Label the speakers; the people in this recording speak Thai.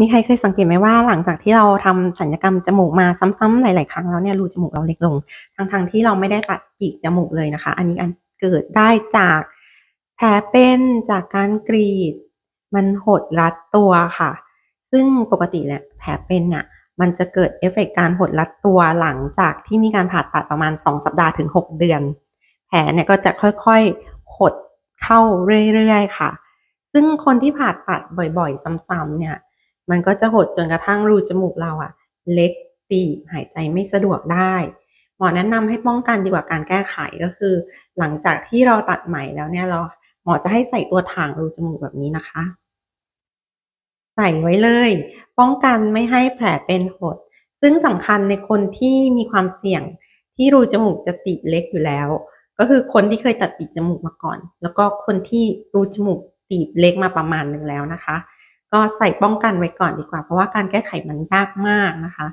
Speaker 1: มีใครเคยสังเกตไหมว่าหลังจากที่เราทำศัลยกรรมจมูกมาซ้ำๆหลาย ๆ ครั้งแล้วเนี่ยรูจมูกเราเล็กลงทั้งๆที่เราไม่ได้ตัดปีกจมูกเลยนะคะ อันนี้อันเกิดได้จากแผลเป็นจากการกรีด มันหดรัดตัวค่ะ ซึ่งปกติเนี่ยแผลเป็นน่ะมันจะเกิดเอฟเฟกต์การหดรัดตัวหลังจากที่มีการผ่าตัดประมาณ 2 สัปดาห์ถึง 6 เดือน แผลเนี่ยก็จะค่อยๆหดเข้าเรื่อยๆค่ะ ซึ่งคนที่ผ่าตัดบ่อยๆ ซ้ำๆเนี่ย มันก็จะหดจนกระทั่งรูจมูกเราอะเล็กตีบหายใจไม่สะดวกได้หมอแนะนำให้ป้องกันดีกว่าการแก้ไขก็คือ หลังจากที่เราตัดใหม่แล้วเนี่ยเราหมอจะให้ใส่ตัวถ่างรูจมูกแบบนี้นะคะ ใส่ไว้เลย ป้องกันไม่ให้แผลเป็นหด ซึ่งสำคัญในคนที่มีความเสี่ยงที่รูจมูกจะตีบเล็กอยู่แล้ว ก็คือคนที่เคยตัดปีกจมูกมาก่อน แล้วก็คนที่รูจมูกตีบเล็กมาประมาณหนึ่งแล้วนะคะ ก็ใส่ป้องกันไว้ก่อนดีกว่า เพราะว่าการแก้ไขมันยากมากนะคะ